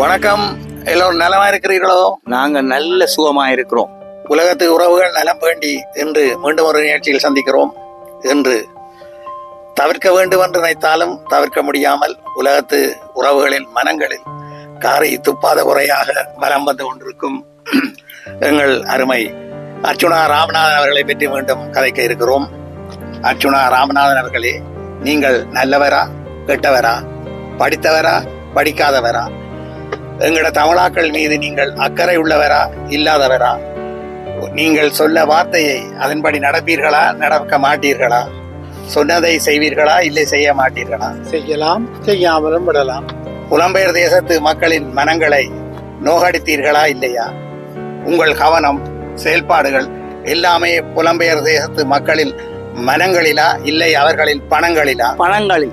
வணக்கம். எல்லோரும் நலமா இருக்கிறீர்களோ நாங்க நல்ல சுகமா இருக்கிறோம் உலகத்து உறவுகள் நலம் வேண்டி என்று மீண்டும் ஒரு நிகழ்ச்சியில் சந்திக்கிறோம் என்று தவிர்க்க வேண்டும் என்று நினைத்தாலும் தவிர்க்க முடியாமல் உலகத்து உறவுகளின் மனங்களில் காரை துப்பாத குறையாக வலம் வந்து கொண்டிருக்கும் எங்கள் அருமை அர்ச்சுனா ராமநாதன் அவர்களை பற்றி மீண்டும் கதைக்க இருக்கிறோம். அர்ச்சுனா ராமநாதன் அவர்களே நீங்கள் நல்லவரா கெட்டவரா படித்தவரா படிக்காதவரா? எங்களோட தமிழாக்கள் மீது நீங்கள் அக்கறை உள்ளவரா இல்லாதவரா? நீங்கள் சொல்ல வார்த்தையை அதன்படி நடப்பீர்களா? நடக்க மாட்டீர்களா? சொன்னதை செய்வீர்களா? இல்லை செய்ய மாட்டீர்களா? செய்யலாம் செய்யாமலும் விடலாம். புலம்பெயர் தேசத்து மக்களின் மனங்களை நோகடித்தீர்களா? இல்லையா? உங்கள் கவனம் செயல்பாடுகள் எல்லாமே புலம்பெயர் தேசத்து மக்களின் மனங்களிலா? இல்லை அவர்களின் பணங்களிலா? பணங்களில்.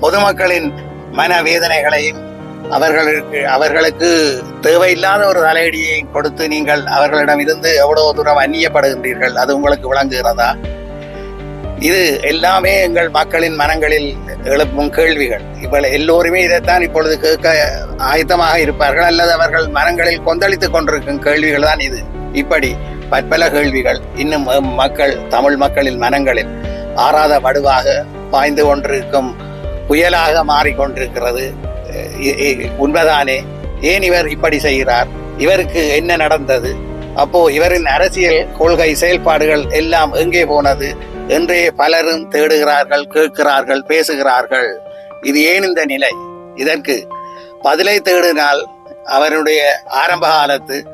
பொதுமக்களின் மன வேதனைகளையும் அவர்களுக்கு அவர்களுக்கு தேவையில்லாத ஒரு தலையடியை கொடுத்து நீங்கள் அவர்களிடம் இருந்து எவ்வளவு தூரம் அந்நியப்படுகின்றீர்கள் அது உங்களுக்கு விளங்குகிறதா? இது எல்லாமே எங்கள் மக்களின் மனங்களில் எழுப்பும் கேள்விகள். இவள் எல்லோருமே இதைத்தான் இப்பொழுது கேட்க ஆயத்தமாக இருப்பார்கள் அல்லது அவர்கள் மனங்களில் கொந்தளித்துக் கொண்டிருக்கும் கேள்விகள் தான் இது. இப்படி பற்பல கேள்விகள் இன்னும் மக்கள் தமிழ் மக்களின் மனங்களில் ஆறாத வடுவாக பாய்ந்து கொண்டிருக்கும் புயலாக மாறிக்கொண்டிருக்கிறது. உண்மைதானே? ஏன் இவர் இப்படி செய்கிறார்? இவருக்கு என்ன நடந்தது? அப்போ இவரின் அரசியல் கொள்கை செயல்பாடுகள் எல்லாம் எங்கே போனது? என்றே பலரும் தேடுகிறார்கள் கேட்கிறார்கள் பேசுகிறார்கள். இது ஏன் இந்த நிலை? இதற்கு பதிலை தேடினால் அவருடைய ஆரம்ப காலத்து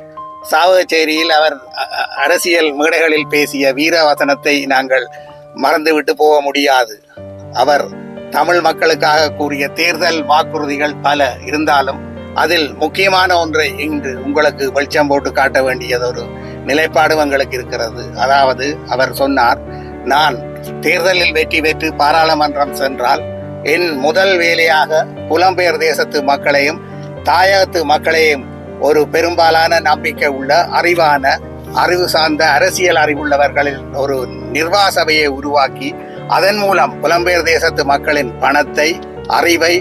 சாவகச்சேரியில் அவர் அ- அரசியல் மேடைகளில் பேசிய வீரவசனத்தை நாங்கள் மறந்துவிட்டு போக முடியாது. அவர் தமிழ் மக்களுக்காக கூறிய தேர்தல் வாக்குறுதிகள் பல இருந்தாலும் அதில் முக்கியமான ஒன்றை இன்று உங்களுக்கு வெளிச்சம் போட்டு காட்ட வேண்டியது ஒரு நிலைப்பாடு எங்களுக்கு இருக்கிறது. அதாவது அவர் சொன்னார் நான் தேர்தலில் வெற்றி பெற்று பாராளுமன்றம் சென்றால் என் முதல் வேலையாக புலம்பெயர் தேசத்து மக்களையும் தாயகத்து மக்களையும் ஒரு பெரும்பாலான நம்பிக்கை உள்ள அறிவான அறிவு சார்ந்த அரசியல் அறிவுள்ளவர்களில் ஒரு நிர்வாக சபையை உருவாக்கி அதன் மூலம் புலம்பெயர் தேசத்து மக்களின் பணத்தை அறிவை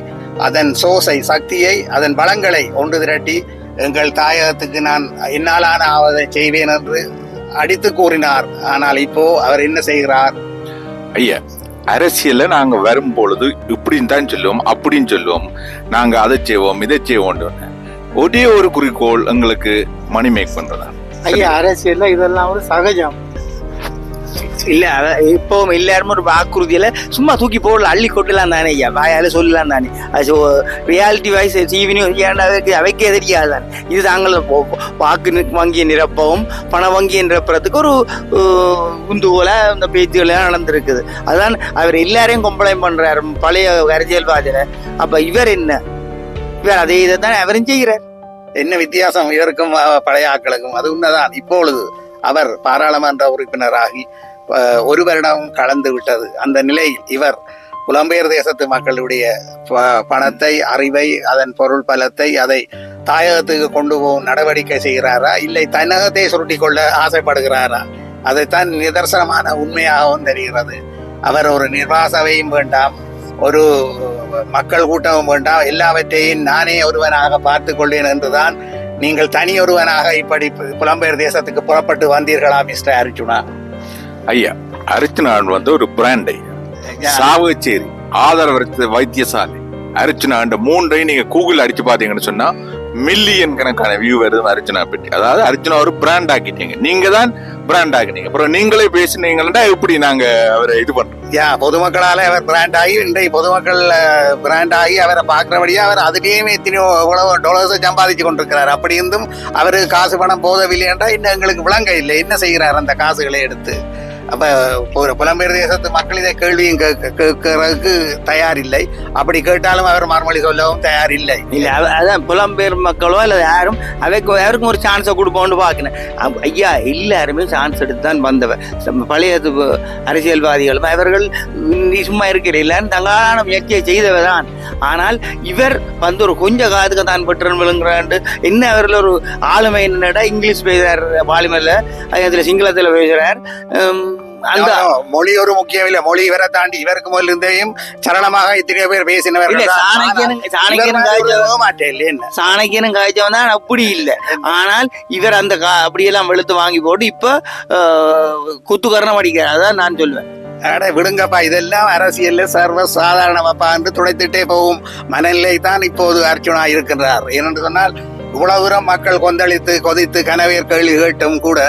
அதன் சோசை சக்தியை அதன் வளங்களை ஒன்று திரட்டி எங்கள் தாயகத்துக்கு நான் என்னாலான ஆவதை செய்வேன் என்று அடித்து கூறினார். ஆனால் இப்போ அவர் என்ன செய்கிறார்? ஐயா அரசியல்ல நாங்க வரும் பொழுது இப்படின்னு தான் சொல்லுவோம் அப்படின்னு சொல்லுவோம். நாங்க அதை செய்வோம் இதை செய்வோம் ஒரே ஒரு குறிக்கோள் எங்களுக்கு மணி மேக் பண்றதா ஐயா அரசியல்ல இதெல்லாம் ஒரு சகஜம். இல்ல இப்பவும் எல்லாருமே ஒரு வாக்குறுதியில சும்மா தூக்கி போடல அள்ளி கொட்டலாம் தானே ஐயா. வாயால சொல்லலாம் தானே. அது ரியாலிட்டி வைஸ் டிவினியும் அவைக்கு அவைக்கே தெரியாது தானே. இது தாங்கள் வாக்கு வங்கியை நிரப்பவும் பண வங்கியை நிரப்புறதுக்கு ஒரு அஹ், உந்துகோல இந்த பேச்சுகள் நடந்திருக்குது. அதான் அவர் எல்லாரையும் கம்ப்ளைண்ட் பண்றாரு பழைய அரசியல்வாதியில அப்ப இவர் என்ன? இவர் அதே இதை தான் அவரும் செய்கிறார். என்ன வித்தியாசம்? இவருக்கும் பழைய ஆட்களுக்கும். அது உண்மைதான். இப்பொழுது அவர் பாராளுமன்ற உறுப்பினராகி ஒரு வருடம் கலந்து விட்டது. அந்த நிலையில் இவர் புலம்பெயர் தேசத்து மக்களுடைய பணத்தை அறிவை அதன் பொருள் பலத்தை அதை தாயகத்துக்கு கொண்டு போகும் நடவடிக்கை செய்கிறாரா? இல்லை தன்னகத்தை சுருட்டி கொள்ள ஆசைப்படுகிறாரா? அதைத்தான் நிதர்சனமான உண்மையாகவும் தெரிகிறது. அவர் ஒரு நிர்வாசவையும் வேண்டாம் ஒரு மக்கள் கூட்டமும் வேண்டாம். எல்லாவற்றையும் நானே ஒருவனாக பார்த்து கொள்வேன் என்றுதான் நீங்கள் தனி ஒருவனாக இப்படி புலம்பெயர் தேசத்துக்கு புறப்பட்டு வந்தீர்களா மிஸ்டர் அர்ஜுனா ஐயா அர்ச்சனான் வந்து ஒரு பிராண்ட் ஐயா. சாவகச்சேரி ஆதரவற்ற வைத்தியசாலை. அர்ச்சனா மூன்றையும் நீங்க கூகுள் அடிச்சு பாத்தீங்கன்னு சொன்னா மில்லியன் கணக்கான வியூ வருது அர்ச்சனா பற்றி அதாவது அர்ச்சனா ஒரு பிராண்ட் ஆக்கிட்டீங்க. நீங்க தான் பிராண்ட் ஆக்கிட்டீங்க அப்புறம் நீங்களே பேசினீங்கன்னா எப்படி நாங்க அவரை இது பண்றோம்? யா பொதுமக்களால அவர் பிராண்ட் ஆகி இன்றைய பொதுமக்கள் பிராண்ட் ஆகி அவரை பார்க்கிறபடியா அவர் அதுலேயுமே எத்தனையோ இவ்வளவு டாலர்ஸ் சம்பாதிச்சு கொண்டிருக்கிறார். அப்படி இருந்தும் அவருக்கு காசு பணம் போதவில்லை என்றால் இன்னும் எங்களுக்கு விளங்க இல்லை. என்ன செய்கிறார் அந்த காசுகளை எடுத்து? அப்போ ஒரு புலம்பெயர் தேசத்து மக்கள் இதை கேள்வியும் கேட்க- கேட்கறதுக்கு தயார் இல்லை அப்படி கேட்டாலும் அவர் மறுமொழி சொல்லவும் தயார் இல்லை இல்ல அதான் புலம்பெயர் மக்களோ இல்லை யாரும் அவைக்கு யாருக்கும் ஒரு சான்ஸை கொடுப்போம்னு பார்க்கணும். ஐயா எல்லாருமே சான்ஸ் எடுத்து தான் வந்தவர் பழைய இது அரசியல்வாதிகளும் அவர்கள் நீ சும்மா இருக்கிற எல்லாரும் தங்களான முயற்சியை செய்தவர் தான். ஆனால் இவர் வந்து ஒரு கொஞ்ச காலத்துக்கு தான் பெற்றன் விழுங்குறாண்டு. என்ன அவரில் ஒரு ஆளுமை என்னடா இங்கிலீஷ் பேசுகிறார் பாலிமரில் அதில் சிங்களத்தில் பேசுகிறார் அந்த மொழி ஒரு முக்கியம் இல்ல. மொழி இவரை தாண்டி இவருக்கு முதல்ல இருந்தையும் சரளமாக இத்தனை பேர் தான். சாணக்கியனும் காய்ச்சவன் தான் அப்படி இல்லை. ஆனால் இவர் அந்த அப்படியெல்லாம் வெளுத்து வாங்கி போட்டு இப்ப குத்துக்கரணம் அடிக்கிறார். அதான் நான் சொல்லுவேன் அட விடுங்கப்பா இதெல்லாம் அரசியல்ல சர்வ சாதாரணமாப்பா என்று துடைத்துட்டே போகும் மனநிலை தான் இப்போது அர்ச்சுனா இருக்கின்றார். ஏனென்று சொன்னால் இவ்வளவு தூரம் மக்கள் கொந்தளித்து கொதித்து கனவேர் கேள்வி கேட்டும் கூட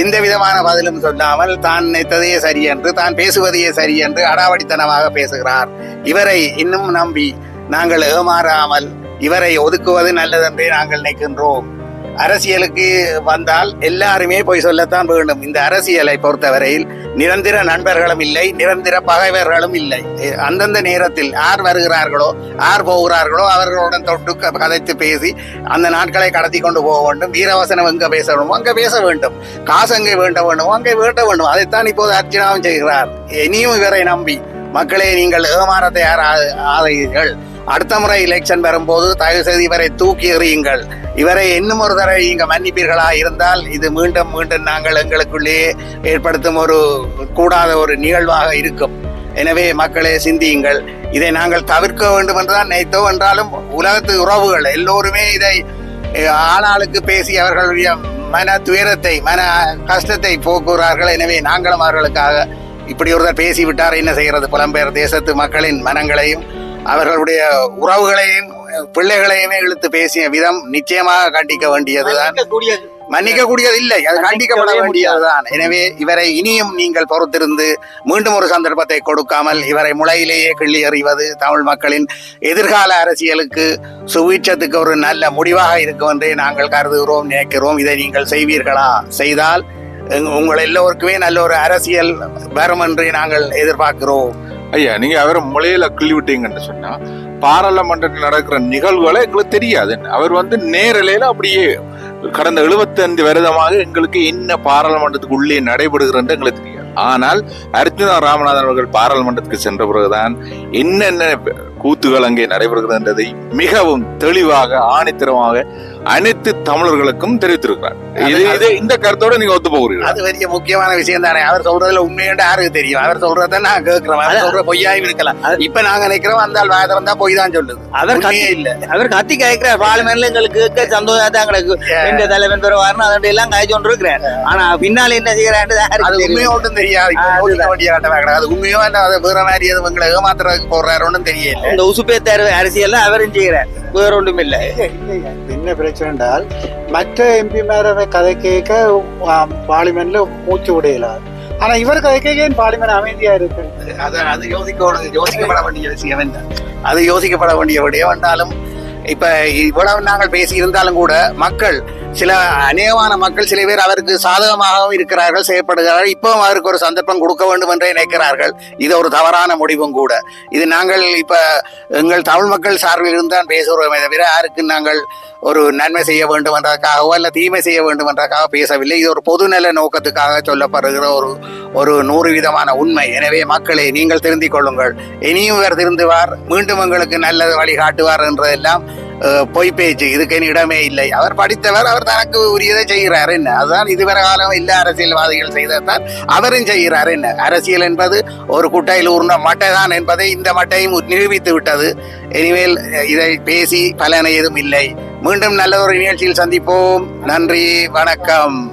எந்த விதமான பதிலும் சொல்லாமல் தான் நினைத்ததே சரி என்று தான் பேசுவதையே சரி என்று அடாவடித்தனமாக பேசுகிறார். இவரை இன்னும் நம்பி நாங்கள் ஏமாறாமல் இவரை ஒதுக்குவது நல்லதென்றே நாங்கள் நினைக்கின்றோம். அரசியலுக்கு வந்தால் எல்லாருமே போய் சொல்லத்தான் வேண்டும். இந்த அரசியலை பொறுத்தவரையில் நிரந்தர நண்பர்களும் இல்லை நிரந்தர பகைவர்களும் இல்லை. எ- அந்தந்த நேரத்தில் யார் வருகிறார்களோ யார் போகிறார்களோ அவர்களுடன் தொட்டு க- கதைத்து பேசி அந்த நாட்களை கடத்தி கொண்டு போக வேண்டும். வீரவசனம் எங்க பேச வேண்டும் அங்கே பேச வேண்டும். காசு எங்கே வேண்ட வேண்டும் அங்கே வேண்ட வேண்டும். அதைத்தான் இப்போது அர்ச்சனாவும் செய்கிறார். இனியும் இவரை நம்பி மக்களே நீங்கள் ஏமாற தயாராகிறீர்கள் அடுத்த முறை எலெக்ஷன் வரும்போது தயவு செய்து இவரை தூக்கி எறியுங்கள். இவரை இன்னும் ஒரு தடவை இங்க மன்னிப்பீர்களா? இருந்தால் இது மீண்டும் மீண்டும் நாங்கள் எங்களுக்குள்ளேயே ஏற்படுத்தும் ஒரு கூடாத ஒரு நிகழ்வாக இருக்கும். எனவே மக்களே சிந்தியுங்கள். இதை நாங்கள் தவிர்க்க வேண்டும் என்றுதான் நினைத்தோம் என்றாலும் உலகத்து உறவுகள் எல்லோருமே இதை ஆளாளுக்கு பேசி அவர்களுடைய மன துயரத்தை மன கஷ்டத்தை போக்குகிறார்கள். எனவே நாங்களும் அவர்களுக்காக இப்படி ஒருத்தர் பேசிவிட்டார். என்ன செய்கிறது? புலம்பெயர் தேசத்து மக்களின் மனங்களையும் அவர்களுடைய உறவுகளையும் பிள்ளைகளையுமே இழுத்து பேசிய விதம் நிச்சயமாக கண்டிக்க வேண்டியதுதான். மன்னிக்க கூடியது இல்லை அது கண்டிக்கப்பட வேண்டியதுதான். எனவே இவரை இனியும் நீங்கள் பொறுத்திருந்து மீண்டும் ஒரு சந்தர்ப்பத்தை கொடுக்காமல் இவரை முளையிலேயே கிள்ளி எறிவது தமிழ் மக்களின் எதிர்கால அரசியலுக்கு சுவீட்சத்துக்கு ஒரு நல்ல முடிவாக இருக்கும் என்றே நாங்கள் கருதுகிறோம் நினைக்கிறோம். இதை நீங்கள் செய்வீர்களா? செய்தால் உங்கள் எல்லோருக்குமே நல்ல ஒரு அரசியல் வரும் என்று நாங்கள் எதிர்பார்க்கிறோம். ஐயா நீங்க அவரை முளையில கிள்ளி விட்டீங்கன்னு சொன்னா பாராளுமன்றத்தில் நடக்கிற நிகழ்வுகளை எங்களுக்கு தெரியாது. அவர் வந்து நேரலையில அப்படியே கடந்த 75 வருடமாக எங்களுக்கு என்ன பாராளுமன்றத்துக்கு உள்ளே நடைபெறுகிறது எங்களுக்கு தெரியாது. ஆனால் அர்ஜுனா ராமநாதன் அவர்கள் பாராளுமன்றத்துக்கு சென்ற பிறகுதான் என்னென்ன கூத்துகள் அங்கே நடைபெறுகிறது என்றதை மிகவும் தெளிவாக ஆணித்தரமாக அனைத்து தமிழர்களுக்கும் தெரிவித்திருக்கிறார். இது இது இந்த கருத்தோட நீங்க ஒத்து போகிறீர்கள். அது பெரிய முக்கியமான விஷயம் தானே அவர் சொல்றதுல உண்மையுண்டு யாருக்கு தெரியும்? அவர் சொல்றதை நான் கேட்கிறோம் அவர் சொல்ற பொய்யாயும் இருக்கலாம். இப்ப நாங்க நினைக்கிறோம் வந்தால் திறந்தா பொய் தான் சொல்லுது. அவர் உண்மையே இல்ல. அவர் கத்தி காய்க்கிறார் பார்லிமெண்ட்ல எங்களுக்கு கேட்க சந்தோஷம் தான் கிடக்கு. எந்த தலைவன் பெறுவார்னு அதோட எல்லாம் காய்ச்சி கொண்டு இருக்கிறார் ஆனா பின்னால என்ன செய்யறான்னு அது உண்மையோ ஒன்றும் தெரியாது. அது உண்மையோ அது வேற மாதிரி எதுவும் உங்களை ஏமாத்துறதுக்கு போடுறாரு. ஒன்றும் தெரியல. இந்த உசுப்பேத்தார் அரசியல் அவரும் செய்யறார். வேற ஒன்றும் இல்ல என்ன பிரச்சனை என்றால் மற்ற எம்பிமார கதை கேட்க பார்லிமெண்ட்ல மூச்சு விடையல ஆனா இவர் கதை கேட்க பார்லிமெண்ட் அமைதியா இருக்கு? அது அது யோசிக்க யோசிக்கப்பட வேண்டிய விஷயம் அது யோசிக்கப்பட வேண்டிய விடயம் என்றாலும் இப்ப இவ்வளவு நாங்கள் பேசி இருந்தாலும் கூட மக்கள் சில அநேகமான மக்கள் சில பேர் அவருக்கு சாதகமாகவும் இருக்கிறார்கள் செய்யப்படுகிறார்கள் இப்பவும் அவருக்கு ஒரு சந்தர்ப்பம் கொடுக்க வேண்டும் என்றே நினைக்கிறார்கள். இது ஒரு தவறான முடிவும் கூட. இது நாங்கள் இப்ப எங்கள் தமிழ் மக்கள் சார்பில் இருந்தான் பேசுகிறோமே தவிர யாருக்கு நாங்கள் ஒரு நன்மை செய்ய வேண்டும் என்றதுக்காகவோ அல்ல தீமை செய்ய வேண்டும் என்றதுக்காக பேசவில்லை. இது ஒரு பொதுநல நோக்கத்துக்காக சொல்லப்படுகிற ஒரு ஒரு நூறு விதமான உண்மை. எனவே மக்களை நீங்கள் திருந்திக் கொள்ளுங்கள். இனியும் இவர் திருந்துவார். மீண்டும் எங்களுக்கு நல்ல வழிகாட்டுவார் என்றதெல்லாம் பொய் பேச்சு இதுக்குன்னு இடமே இல்லை. அவர் படித்தவர் அவர் தனக்கு உரியதை செய்கிறார் என்ன? அதுதான் இதுவரை காலம் இல்லை அரசியல்வாதிகள் செய்ததான் அவரும் செய்கிறார் என்ன? அரசியல் என்பது ஒரு குட்டையில் உருண்ட மட்டை தான் என்பதை இந்த மட்டையும் நிரூபித்து விட்டது. இனிமேல் இதை பேசி பலன் ஏதும் இல்லை. மீண்டும் நல்ல ஒரு நிகழ்ச்சியில் சந்திப்போம். நன்றி வணக்கம்.